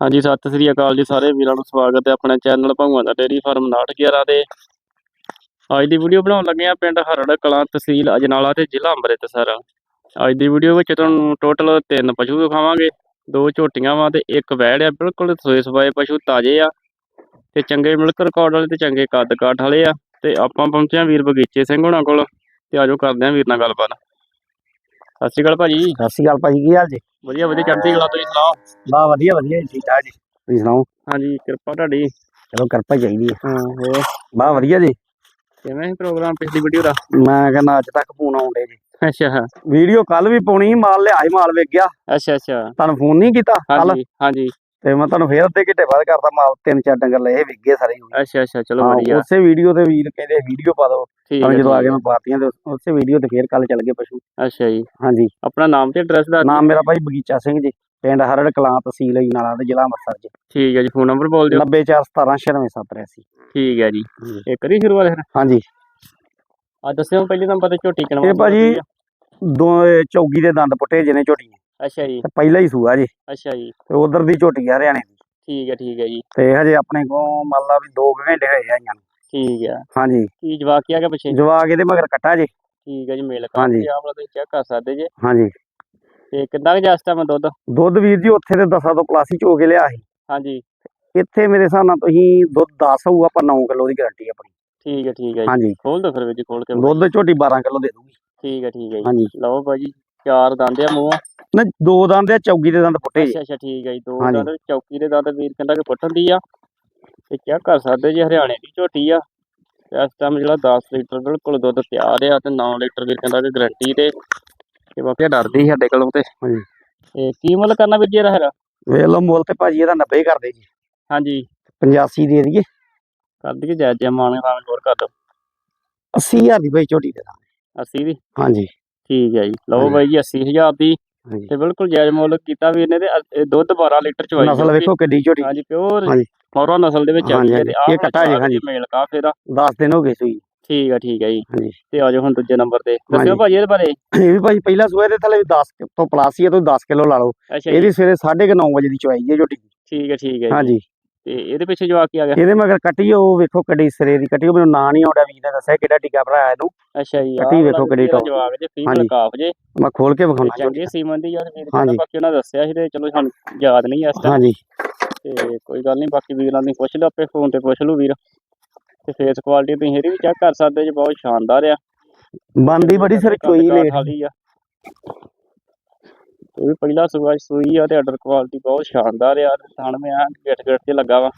ਹਾਂਜੀ, ਸਤਿ ਸ੍ਰੀ ਅਕਾਲ ਜੀ ਸਾਰੇ ਵੀਰਾਂ ਨੂੰ ਸਵਾਗਤ ਹੈ ਆਪਣੇ ਚੈਨਲ ਭੰਗਵਾਂ ਦਾ ਡੇਰੀ ਫਾਰਮ 911 ਦੇ ਅੱਜ ਦੀ ਵੀਡੀਓ ਬਣਾਉਣ ਲੱਗੇ ਆ ਪਿੰਡ ਹਰੜ ਕਲਾਂ ਤਹਿਸੀਲ ਅਜਨਾਲਾ ਤੇ ਜ਼ਿਲ੍ਹਾ ਅੰਮ੍ਰਿਤਸਰ। ਅੱਜ ਦੀ ਵੀਡੀਓ ਵਿੱਚ ਤੁਹਾਨੂੰ ਟੋਟਲ ਤਿੰਨ ਪਸ਼ੂ ਦਿਖਾਵਾਂਗੇ। ਦੋ ਝੋਟੀਆਂ ਵਾਂ ਤੇ ਇੱਕ ਵੈੜ ਆ, ਬਿਲਕੁਲ ਸੋਏ ਸਵਾਏ ਪਸ਼ੂ ਤਾਜ਼ੇ ਆ। ਤੇ ਚੰਗੇ ਮਿਲਕ ਰਿਕਾਰਡ ਵਾਲੇ ਤੇ ਚੰਗੇ ਕੱਦ ਕਾਠ ਵਾਲੇ ਆ। ਤੇ ਆਪਾਂ ਪਹੁੰਚੇ ਆ ਵੀਰ ਬਗੀਚੇ ਸਿੰਘ ਹੁਣਾਂ ਕੋਲ ਤੇ ਆਜੋ ਕਰਦੇ ਆ ਵੀਰ ਨਾਲ ਗੱਲਬਾਤ। ਸਤਿ ਸ਼੍ਰੀ ਅਕਾਲ ਭਾਜੀ। ਸਤਿ ਸ਼੍ਰੀ ਅਕਾਲ ਭਾਜੀ ਕੀ ਹਾਲ ਜੀ? ਵਧੀਆ ਵਧੀਆ। ਚੜ੍ਹਦੀ ਕਲਾ ਤੁਸੀਂ ਸੁਣਾਓ? ਬਾ ਵਧੀਆ ਵਧੀਆ ਜੀ, ਠੀਕ ਠਾਕ ਜੀ। ਤੁਸੀਂ ਸੁਣਾਓ? ਹਾਂਜੀ ਕਿਰਪਾ ਤੁਹਾਡੀ। ਚਲੋ ਕਿਰਪਾ ਚਾਹੀਦੀ ਹੈ। ਹਾਂ ਹੋਰ? ਬਾ ਵਧੀਆ ਜੀ। ਕਿਵੇਂ ਸੀ ਪ੍ਰੋਗਰਾਮ ਪਿਛਲੀ ਵੀਡੀਓ ਦਾ? ਮੈਂ ਕਹਿੰਦਾ ਅੱਜ ਤੱਕ ਫੋਨ ਆਉਂਦੇ ਜੀ। ਅੱਛਾ ਵੀਡੀਓ ਕੱਲ ਵੀ ਪਾਉਣੀ ਸੀ, ਮਾਲ ਲਿਆ ਸੀ ਮਾਲ ਵੇਚ ਗਿਆ। ਅੱਛਾ ਅੱਛਾ। ਤੁਹਾਨੂੰ ਫੋਨ ਨਹੀਂ ਕੀਤਾ ਕੱਲ ਹਾਂਜੀ ਹਾਂਜੀ। ਤੇ ਮੈਂ ਤੁਹਾਨੂੰ ਫੇਰ ਅੱਧੇ ਘੰਟੇ ਬਾਅਦ ਕਰਦਾ ਮਾਲ ਤਿੰਨ ਚਾਰ ਡੰਗਰ ਲਏ ਵਿਕ ਗਏ ਸਾਰੇ ਹੀ। ਅੱਛਾ ਅੱਛਾ ਚਲੋ ਹਾਂ, ਵਧੀਆ। ਉਸੇ ਵੀਡੀਓ ਤੇ ਵੀਰ ਕਹਿੰਦੇ ਵੀਡੀਓ ਪਾ ਦਿਓ। ਠੀਕ ਹੈ ਜਦੋਂ ਆ ਕੇ ਮੈਂ ਪਾਤੀਆਂ ਤੇ ਉਸੇ ਵੀਡੀਓ ਤੇ ਫੇਰ ਕੱਲ ਚੱਲ ਗਏ ਪਸ਼ੂ। ਅੱਛਾ ਜੀ। ਹਾਂਜੀ। ਆਪਣਾ ਨਾਮ ਤੇ ਐਡਰੈਸ ਦਾ ਨਾਮ ਮੇਰਾ ਭਾਈ ਬਗੀਚਾ ਸਿੰਘ ਜੀ ਪਿੰਡ ਹਰੜ ਕਲਾਂ ਤਹਿਸੀਲ ਨਾਲਾ ਤੇ ਜ਼ਿਲ੍ਹਾ ਅੰਮ੍ਰਿਤਸਰ ਜੀ। ਠੀਕ ਹੈ ਜੀ ਫੋਨ ਨੰਬਰ ਬੋਲ ਦਿਓ। 90417967783 ਠੀਕ ਹੈ ਜੀ। ਜੀ। ਇਹ ਕਰੀ ਸ਼ੁਰੂਆਤ ਫਿਰ? ਹਾਂਜੀ। ਆ ਦੱਸਿਓ ਪਹਿਲੇ ਨੰਬਰ ਤੇ ਝੋਟੀ ਕਿਨਵਾ ਇਹ ਭਾਜੀ ਦੋ ਚੌਗੀ ਦੇ ਦੰਦ ਪੁੱਟੇ ਜਿਹਨੇ ਝੋਟੀ ਨੇ। ਅੱਛਾ ਜੀ। ਤੇ ਪਹਿਲਾ ਹੀ ਸੂਆ ਜੀ। ਅੱਛਾ ਜੀ। ਤੇ ਉਧਰ ਦੀ ਝੋਟੀ ਆ ਹਰਿਆਣੇ ਦੀ। ਠੀਕ ਹੈ ਠੀਕ ਹੈ ਜੀ। ਤੇ ਹਜੇ ਆਪਣੇ ਕੋਲ ਮੰਨ ਲਾ ਵੀ 2 ਘੰਟੇ ਹੋਏ ਆ ਆਈਆਂ ਨੂੰ। ਠੀਕ ਹੈ। ਹਾਂਜੀ। ਕੀ ਜਵਾਬ ਕੀ ਆ ਗਿਆ ਪਿੱਛੇ? ਜਵਾਕ ਇਹਦੇ ਮਗਰ ਕੱਟਾ ਜੇ। ਠੀਕ ਹੈ ਜੀ ਮੇਲ। ਕਾਪੀ ਆਪ ਤੁਸੀਂ ਚੈੱਕ ਕਰ ਸਕਦੇ ਜੇ। ਹਾਂਜੀ। ਤੇ ਕਿੰਨਾ ਕੁ ਜਸਤਾ ਮੈਂ ਦੁੱਧ? ਦੁੱਧ ਵੀਰ ਜੀ ਉੱਥੇ ਤੇ 10 ਤੋਂ ਪਲਾਸੀ ਚੋ ਕੇ ਲਿਆ ਸੀ। ਹਾਂਜੀ। ਇੱਥੇ ਮੇਰੇ ਹਿਸਾਬ ਨਾਲ ਤੁਸੀਂ ਦੁੱਧ 10 ਹੋਊਗਾ ਪਰ 9 ਕਿਲੋ ਦੀ ਗਾਰੰਟੀ ਆਪਣੀ। ਠੀਕ ਹੈ ਠੀਕ ਹੈ ਜੀ। ਹਾਂਜੀ। ਖੋਲ ਦੋ ਫਿਰ ਵਿੱਚ ਖੋਲ ਕੇ। ਦੁੱਧ ਝੋਟੀ 12 ਕਿਲੋ ਦੇ ਦੂਗੀ ਠੀਕ ਹੈ ਠੀਕ ਹੈ ਜੀ। ਲਓ ਭਾਜੀ ਚਾਰ ਦੰਦ ਆ ਮੂੰਹ। ਨਾ ਦੋ ਦੰਦ ਆ ਚੌਗੀ ਦੇ ਦੰਦ ਪੁੱਟੇ ਜੀ। ਅੱਛਾ ਅੱਛਾ ਠੀਕ ਹੈ ਜੀ ਦੋ ਹਾਂਜੀ। ਦੰਦ ਚੌਕੀ ਦੇ ਦੰਦ ਵੀਰ ਕਹਿੰਦਾ ਕਿ ਪੁੱਟਣ ਦੀ ਆ। ਤੇ ਚੈੱਕ ਕਰ ਸਕਦੇ ਜੀ ਹਰਿਆਣੇ ਦੀ ਝੋਟੀ ਆ। ਤੇ ਇਸ ਟਾਈਮ ਜਿਹੜਾ 10 ਲੀਟਰ ਬਿਲਕੁਲ ਦੁੱਧ ਤਿਆਰ ਆ ਤੇ 9 ਲੀਟਰ ਵੀਰ ਕਹਿੰਦਾ ਕਿ ਗਰੰਟੀ ਤੇ। ਤੇ ਬਾਕੀ ਡਰਦੀ ਸੀ ਸਾਡੇ ਕੋਲੋਂ ਤੇ। ਹਾਂਜੀ। ਤੇ ਕੀ ਮੁੱਲ ਕਰਨਾ ਵੀਰ ਜੀ ਇਹਦਾ ਹੈਗਾ ਵੇਖ ਲਓ ਮੁੱਲ ਤੇ ਭਾਜੀ ਇਹਦਾ 90 ਕਰਦੇ ਜੀ ਹਾਂਜੀ। 85 ਦੇ ਦਈਏ। ਕਰ ਦਈਏ ਜਾਇਜ਼ ਜਿਹਾ ਮਾਣੇ ਨਾਲ ਹੋਰ ਕਰ ਦੋ 80000 ਦੀ ਭਾਈ ਝੋਟੀ ਦੇ ਦਾਂਗੇ। 80 ਦੀ? ਹਾਂਜੀ। ਠੀਕ ਹੈ ਜੀ। ਲਓ ਹਾਂਜੀ। ਬਾਈ ਜੀ 80000 ਦੀ। ਹਾਂਜੀ। ਤੇ ਬਿਲਕੁਲ ਜਾਇਜ਼ ਮੁੱਲ ਕੀਤਾ ਵੀਰ ਨੇ ਤੇ ਅ- ਇਹ ਦੁੱਧ 12 ਲੀਟਰ ਚਵਾਈ ਨਸਲ ਵੇਖੋ ਕਿੱਡੀ ਝੋਟੀ ਹਾਂਜੀ ਪਿਓਰ ਹਾਂਜੀ। ਮੌਰਾ ਨਸਲ ਦੇ ਵਿੱਚ ਆ ਹਾਂਜੀ, ਗਈ ਹੈ। ਤੇ ਆਹ ਇਹ ਕੱਟਾ ਜੀ, ਹਾਂਜੀ। ਮੇਲ ਕਾਫੇ ਦਾ 10 ਦਿਨ ਹੋ ਗਏ ਸੂਈ ਠੀਕ ਆ ਠੀਕ ਆ ਜੀ। ਹਾਂਜੀ। ਤੇ ਆਜੋ ਹੁਣ ਦੂਜੇ ਨੰਬਰ ਤੇ। ਦੱਸਿਓ ਹਾਂਜੀ। ਭਾਜੀ ਇਹਦੇ ਬਾਰੇ। ਇਹ ਵੀ ਭਾਈ ਪਹਿਲਾ ਸੂਏ ਦੇ ਥੱਲੇ 10 ਤੋਂ ਪਲਾਸ ਹੀ ਤੋਂ 10 ਕਿਲੋ ਲਾ ਲਓ। ਅੱਛਾ ਜੀ। ਇਹਦੀ ਸਵੇਰੇ 9:30 ਵਜੇ ਦੀ ਚਵਾਈ ਹੈ ਝੋਟੀ ਦੀ। ਠੀਕ ਹੈ ਠੀਕ ਹੈ ਜੀ। ਹਾਂਜੀ। ਤੇ ਇਹਦੇ ਪਿੱਛੇ ਜਵਾਬ ਕੀ ਆ ਗਿਆ? ਇਹਦੇ ਮਗਰ ਕੱਟੀ ਉਹ ਵੇਖੋ ਕਿੱਡੀ ਸਿਰੇ ਦੀ ਕੱਟੀ ਉਹ ਮੈਨੂੰ ਨਾਂ ਨਹੀਂ ਆਉਂਦਾ ਵੀਰ ਨੇ ਦੱਸਿਆ ਕਿਹੜਾ ਟੀਕਾ ਭਰਾਇਆ ਇਹਨੂੰ। ਅੱਛਾ ਜੀ ਕੱਟੀ ਵੇਖੋ ਕਿੱਡੀ top ਜਵਾਬ ਜੇ ਫੀਮੇਲ ਹਾਂਜੀ। ਕਾਫ ਜੇ। ਮੈਂ ਖੋਲ ਕੇ ਵਿਖਾਉਣਾ ਚੰਗੇ ਸੀਮਨ ਦੀ ਯਾਰ ਵੀਰ ਕਹਿੰਦਾ। ਬਾਕੀ ਉਹਨਾਂ ਦੱਸਿਆ ਸੀ ਤੇ ਚਲੋ ਸਾਨੂੰ ਯਾਦ ਨਹੀਂ ਇਸ ਟਾਈਮ ਹਾਂਜੀ। ਤੇ ਕੋਈ ਗੱਲ ਨਹੀਂ ਬਾਕੀ ਵੀਰਾਂ ਨੂੰ ਪੁੱਛ ਲਓ ਆਪੇ ਫੋਨ ਤੇ ਪੁੱਛ ਲਓ ਵੀਰ। ਤੇ ਫੇਸ ਕੁਆਲਿਟੀ ਤੁਸੀਂ ਇਹਦੀ ਵੀ ਚੈੱਕ ਕਰ ਸਕਦੇ ਜੀ ਬਹੁਤ ਸ਼ਾਨਦਾਰ ਆ। ਬੰਦੀ ਬੜੀ ਸਿਰ ਕਾਠ ਲੇਟ ਆ। ਇਹ ਵੀ ਪਹਿਲਾ ਸੂਆ ਸੂਈ ਆ ਤੇ ਆਰਡਰ ਕੁਆਲਿਟੀ ਬਹੁਤ ਸ਼ਾਨਦਾਰ ਆ ਥਣ ਮੈਂ ਆ ਗਿੱਟ ਗਿੱਟ ਤੇ ਲੱਗਾ ਵਾ।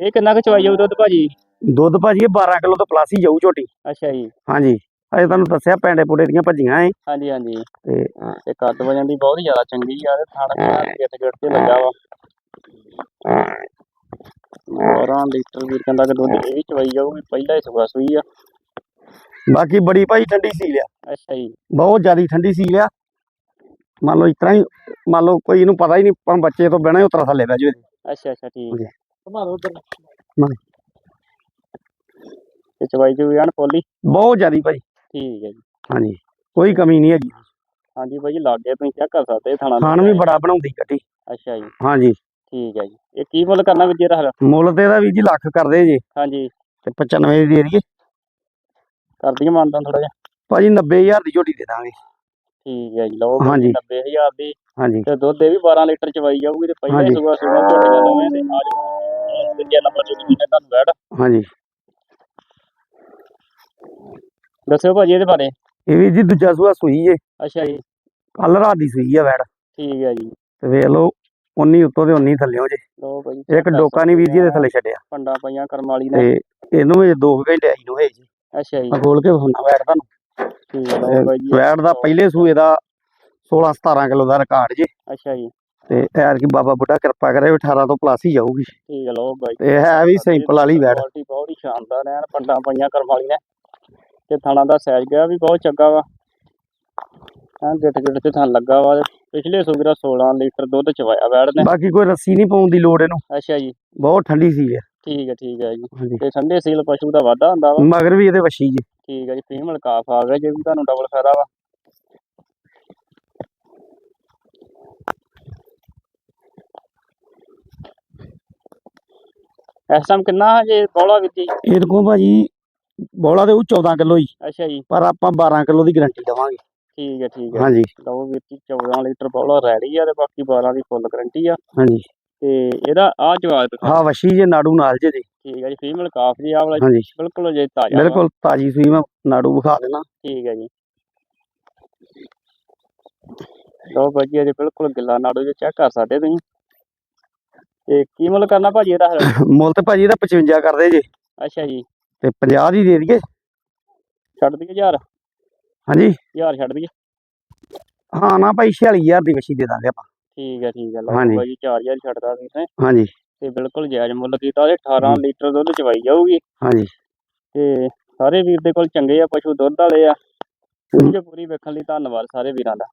ਇਹ ਕਿੰਨਾ ਕੁ ਚਵਾਈ ਜਾਊ ਦੁੱਧ ਭਾਜੀ? ਦੁੱਧ ਭਾਜੀ ਇਹ 12 ਕਿਲੋ ਤੋਂ ਪਲਾਸ ਹੀ ਜਾਊ ਝੋਟੀ। ਅੱਛਾ ਜੀ। ਹਾਂਜੀ। ਅਜੇ ਤੁਹਾਨੂੰ ਦੱਸਿਆ ਪੈਂਡੇ ਪੁੜੇ ਦੀਆਂ ਭੱਜੀਆਂ ਏ ਹਾਂਜੀ ਹਾਂਜੀ। ਤੇ ਤੇ ਕੱਦ ਵਜਨ ਦੀ ਬਹੁਤ ਜ਼ਿਆਦਾ ਚੰਗੀ ਆ ਤੇ ਥਣ ਮੈਂ ਗਿੱਟ ਗਿੱਟ ਤੇ ਲੱਗਾ ਵਾ। 12 ਲੀਟਰ ਵੀਰ ਕਹਿੰਦਾ ਕਿ ਦੁੱਧ ਇਹ ਵੀ ਚਵਾਈ ਜਾਊਗੀ ਪਹਿਲਾ ਹੀ ਸੂਆ ਸੂਈ ਆ। ਬਾਕੀ ਬੜੀ ਭਾਈ ਠੰਡੀ ਸੀ ਲਿਆ। ਅੱਛਾ ਜੀ। ਬਹੁਤ ਜ਼ਿਆਦੀ ਠੰਡੀ ਸੀ ਲਿਆ। ਮੰਨ ਲਓ ਇਸ ਤਰ੍ਹਾਂ ਹੀ ਮੰਨ ਲਓ ਕੋਈ ਇਹਨੂੰ ਪਤਾ ਹੀ ਨਹੀਂ ਪਰ ਬੱਚੇ ਤੋਂ ਬਿਨਾਂ ਹੀ ਉਤਰਾ ਥੱਲੇ ਬਹਿ ਜਾਵੇ ਅੱਛਾ ਅੱਛਾ ਠੀਕ। ਹਾਂਜੀ। ਘੁਮਾ ਲਓ ਉਧਰ। ਤੇ ਚਵਾਈ ਜੂ ਜਾਣ ਪੋਲੀ ਬਹੁਤ ਜ਼ਿਆਦੀ ਭਾਈ। ਠੀਕ ਹੈ ਜੀ। ਹਾਂਜੀ। ਕੋਈ ਕਮੀ ਨਹੀਂ ਹੈਗੀ। ਹਾਂਜੀ ਭਾਈ ਲਾਗੇ ਤੁਸੀਂ ਚੈੱਕ ਕਰ ਸਕਦੇ ਥਾਣਾ ਖਾਣ ਵੀ ਬੜਾ ਬਣਾਉਂਦੀ ਕੱਟੀ ਅੱਛਾ ਜੀ। ਹਾਂਜੀ। ਠੀਕ ਹੈ ਜੀ। ਇਹ ਕੀ ਮੁੱਲ ਕਰਨਾ ਵੀਰ ਜੀ ਫਿਰ? ਮੁੱਲ ਤੇ ਇਹਦਾ ਵੀ ਜੀ ਲੱਖ ਕਰਦੇ ਜੀ। ਹਾਂਜੀ। ਤੇ 95 ਦੀ ਦੇ ਦਈਏ। ਕਰ ਦਈਏ ਮਾਨਦਾਨ ਥੋੜਾ ਜਿਹਾ। ਭਾਜੀ 90000 ਦੀ ਝੋਟੀ ਦੇ ਦਾਂਗੇ। ਠੀਕ ਹੈ ਜੀ ਲਓ ਹਾਂਜੀ। 90000 ਦੀ। ਹਾਂਜੀ। ਤੇ ਦੁੱਧ ਇਹ ਵੀ 12 ਲੀਟਰ ਚਵਾਈ ਜਾਊਗੀ ਤੇ ਪਹਿਲਾਂ ਹਾਂਜੀ। ਸੁਬਾ ਸੁਬਾ ਝੋਟੀਆਂ ਦੋਵੇਂ ਤੇ ਆ ਜਾਓ। ਦੂਜੇ ਨੰਬਰ ਤੇ ਜਿਹਨੇ ਤੁਹਾਨੂੰ ਬੈਠ ਹਾਂਜੀ। ਦੱਸਿਓ ਭਾਜੀ ਇਹਦੇ ਬਾਰੇ। ਇਹ ਵੀ ਜੀ ਦੂਜਾ ਸੂਆ ਸੂਈ ਏ। ਅੱਛਾ ਜੀ। ਕੱਲ ਰਾਤ ਦੀ ਸੂਈ ਆ ਵੈੜ। ਠੀਕ ਹੈ ਜੀ। ਤੇ ਵੇਖ ਲਓ 19 ਉੱਤੋਂ ਤੇ 19 ਥੱਲਿਓ ਜੇ। ਲਓ ਭਾਈ ਇੱਕ ਡੋਕਾ ਨਹੀਂ ਵੀਰ ਜੀ ਇਹਦੇ ਥੱਲੇ ਛੱਡਿਆ। ਪੰਡਾ ਪਈਆਂ ਕਰਮ ਵਾਲੀ ਨੇ। ਤੇ ਇਹਨੂੰ ਵੀ 2 ਘੰਟੇ ਆਈ ਨੂੰ ਹੋਏ ਜੀ। ਅੱਛਾ ਜੀ। ਮੈਂ ਖੋਲ ਕੇ ਵਿਖਾਉਣਾ ਤੁਹਾਨੂੰ। ਠੀਕ ਹੈ ਲਓ ਜੀ। ਦਾ ਪਹਿਲੇ ਸੂਏ ਦਾ 16 17 ਕਿਲੋ ਦਾ ਰਿਕਾਰਡ ਜੀ। ਅੱਛਾ ਜੀ। ਤੇ ਐਰ ਕੀ ਬਾਬਾ ਬੁੱਢਾ ਕਿਰਪਾ ਕਰੇ 18 ਤੋਂ ਪਲੱਸ ਹੀ ਜਾਊਗੀ। ਠੀਕ ਹੈ ਲਓ ਭਾਈ ਤੇ ਹੈ ਵੀ ਸਿੰਪਲ ਵਾਲੀ ਕੁਆਲਿਟੀ ਬਹੁਤ ਹੀ ਸ਼ਾਨਦਾਰ ਹੈ ਪੰਡਾ ਪਈਆਂ ਕਰਮ ਵਾਲੀ ਨੇ ਤੇ ਥਣਾ ਦਾ ਸਾਈਜ਼ ਗਿਆ ਵੀ ਬਹੁਤ ਚੰਗਾ ਵਾ। ਹਾਂ ਗਿੱਟ ਗਿੱਟ ਤੇ ਥਣ ਲੱਗਾ ਵਾ। ਪਿਛਲੇ ਦਾ 16 ਲੀਟਰ ਦੁੱਧ ਚਵਾਇਆ ਵੈੜ ਨੇ। ਬਾਕੀ ਕੋਈ ਰੱਸੀ ਨਹੀਂ ਪਾਉਣ ਦੀ ਲੋੜ ਇਹਨੂੰ। ਅੱਛਾ ਜੀ। ਬਹੁਤ ਠੰਡੀ ਸੀ ਇਹ। ਠੀਕ ਹੈ ਠੀਕ ਹੈ ਜੀ। ਤੇ ਠੰਡੇ ਸੀਲ ਪਸ਼ੂ ਦਾ ਵਾਧਾ ਹੁੰਦਾ ਵਾ। ਮਗਰ ਵੀ ਇਹਦੇ ਵੱਛੀ ਜੀ। ਠੀਕ ਹੈ ਜੀ ਫੀਮੇਲ ਕਾਫ ਆ ਗਿਆ ਜੇ ਵੀ ਤੁਹਾਨੂੰ ਡਬਲ ਫਾਇਦਾ ਵਾ। ਇਸ ਟਾਈਮ ਕਿੰਨਾ ਜੇ ਬੋਲਾ ਵਿੱਤੀ ਇਹਦੇ ਕੋਲ ਭਾਜੀ ਬੋਲਾ ਦੇ ਉਹ 14 ਕਿਲੋ ਹੀ ਅੱਛਾ ਜੀ। ਪਰ ਆਪਾਂ 12 ਕਿਲੋ ਦੀ ਗਰੰਟੀ ਦੇਵਾਂਗੇ। ਠੀਕ ਹੈ ਠੀਕ ਹੈ। ਹਾਂਜੀ। ਲਓ ਵੀਰ ਜੀ 14 ਲੀਟਰ ਬੋਲਾ ਰੈਡੀ ਆ ਤੇ ਬਾਕੀ 12 ਦੀ ਫੁੱਲ ਗਰੰਟੀ ਆ। ਹਾਂਜੀ। ਤੇ ਇਹਦਾ ਆ ਜਵਾਬ ਦਿਖਾ। ਹਾਂ ਵਸ਼ੀ ਜੇ ਨਾੜੂ ਨਾਲ ਜੇ ਜੀ ਠੀਕ ਹੈ ਜੀ ਫੀਮੇਲ ਕਾਫ ਜੀ ਆ ਵਾਲਾ ਹਾਂਜੀ। ਬਿਲਕੁਲ ਜੇ ਤਾਜ਼ਾ ਵਾ। ਬਿਲਕੁਲ ਤਾਜੀ ਸੂਈ ਮੈਂ ਨਾੜੂ ਵਿਖਾ ਦੇਣਾ। ਠੀਕ ਹੈ ਜੀ। ਲਓ ਭਾਜੀ ਇਹ ਬਿਲਕੁਲ ਗਿੱਲਾ ਨਾੜੂ ਜੇ ਚੈੱਕ ਕਰ ਸਕਦੇ ਤੁਸੀਂ। ਤੇ ਕੀ ਮੁੱਲ ਕਰਨਾ ਭਾਜੀ ਇਹਦਾ ਫਿਰ? ਮੁੱਲ ਤੇ ਭਾਜੀ ਇਹਦਾ 55 ਕਰਦੇ ਜੇ। ਅੱਛਾ ਜੀ। ਤੇ 50 ਦੀ ਦੇ ਦਈਏ। ਛੱਡ ਦਈਏ ਹਜ਼ਾਰ? ਹਾਂਜੀ। ਹਜ਼ਾਰ ਛੱਡ ਦਈਏ। ਹਾਂ ਨਾ ਭਾਈ 46000 ਦੀ ਵਸ਼ੀ ਦੇ ਦਾਂਗੇ ਆਪਾਂ। ਠੀਕ ਹੈ ਠੀਕ ਹੈ। ਲਓ ਹਾਂਜੀ। ਭਾਜੀ 4000 ਛੱਡਦਾ ਤੁਸੀਂ ਹਾਂਜੀ। ਤੇ ਬਿਲਕੁਲ ਜਾਇਜ਼ ਮੁੱਲ ਕੀਤਾ ਤੇ 18 ਲੀਟਰ ਦੁੱਧ ਚਵਾਈ ਜਾਊਗੀ। ਹਾਂਜੀ। ਤੇ ਸਾਰੇ ਵੀਰ ਦੇ ਕੋਲ ਚੰਗੇ ਆ ਪਸ਼ੂ ਦੁੱਧ ਵਾਲੇ ਆ। ਵੀਡੀਓ ਪੂਰੀ ਵੇਖਣ ਲਈ ਧੰਨਵਾਦ ਸਾਰੇ ਵੀਰਾਂ ਦਾ।